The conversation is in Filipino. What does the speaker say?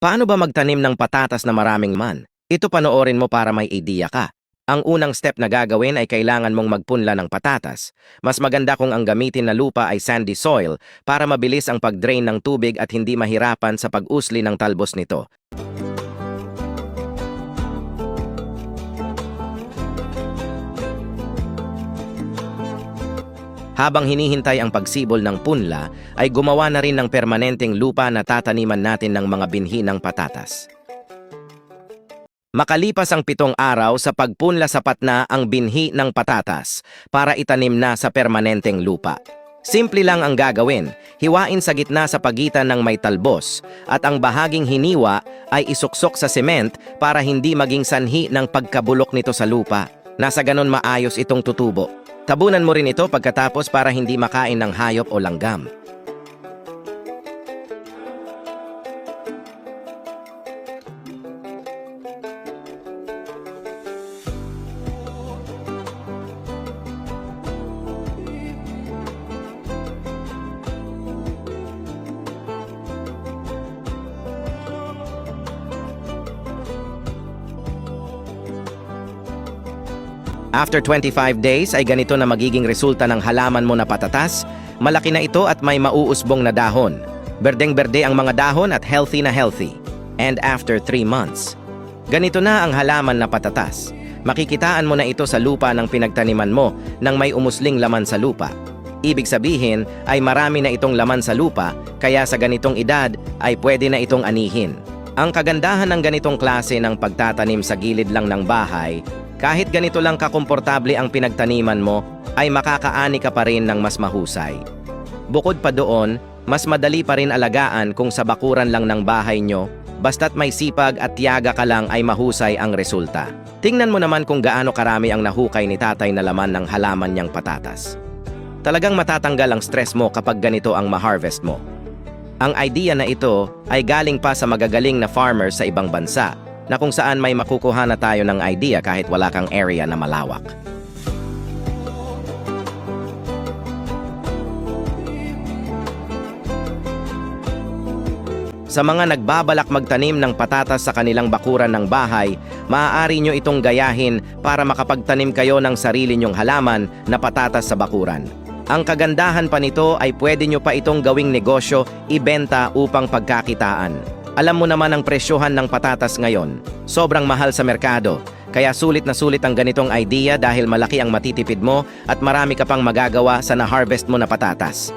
Paano ba magtanim ng patatas na maraming man? Ito panoorin mo para may idea ka. Ang unang step na gagawin ay kailangan mong magpunla ng patatas. Mas maganda kung ang gamitin na lupa ay sandy soil para mabilis ang pag-drain ng tubig at hindi mahirapan sa pag-usli ng talbos nito. Habang hinihintay ang pagsibol ng punla, ay gumawa na rin ng permanenteng lupa na tataniman natin ng mga binhi ng patatas. Makalipas ang pitong araw sa pagpunla sapat na ang binhi ng patatas para itanim na sa permanenteng lupa. Simple lang ang gagawin, hiwain sa gitna sa pagitan ng may talbos at ang bahaging hiniwa ay isuksok sa sement para hindi maging sanhi ng pagkabulok nito sa lupa. Nasa ganon maayos itong tutubo. Tabunan mo rin ito pagkatapos para hindi makain ng hayop o langgam. After 25 days ay ganito na magiging resulta ng halaman mo na patatas. Malaki na ito at may mauusbong na dahon. Berdeng-berde ang mga dahon at healthy na healthy. And after 3 months, ganito na ang halaman na patatas. Makikitaan mo na ito sa lupa ng pinagtaniman mo nang may umusling laman sa lupa. Ibig sabihin ay marami na itong laman sa lupa kaya sa ganitong edad ay pwede na itong anihin. Ang kagandahan ng ganitong klase ng pagtatanim sa gilid lang ng bahay kahit ganito lang kakomportable ang pinagtaniman mo, ay makakaani ka pa rin ng mas mahusay. Bukod pa doon, mas madali pa rin alagaan kung sa bakuran lang ng bahay nyo, basta't may sipag at tiyaga ka lang ay mahusay ang resulta. Tingnan mo naman kung gaano karami ang nahukay ni tatay na laman ng halaman niyang patatas. Talagang matatanggal ang stress mo kapag ganito ang ma-harvest mo. Ang idea na ito ay galing pa sa magagaling na farmers sa ibang bansa na kung saan may makukuha na tayo ng idea kahit wala kang area na malawak. Sa mga nagbabalak magtanim ng patatas sa kanilang bakuran ng bahay, maaari nyo itong gayahin para makapagtanim kayo ng sarili nyong halaman na patatas sa bakuran. Ang kagandahan pa nito ay pwede nyo pa itong gawing negosyo, ibenta upang pagkakitaan. Alam mo naman ang presyohan ng patatas ngayon. Sobrang mahal sa merkado. Kaya sulit na sulit ang ganitong idea dahil malaki ang matitipid mo at marami ka pang magagawa sa na-harvest mo na patatas.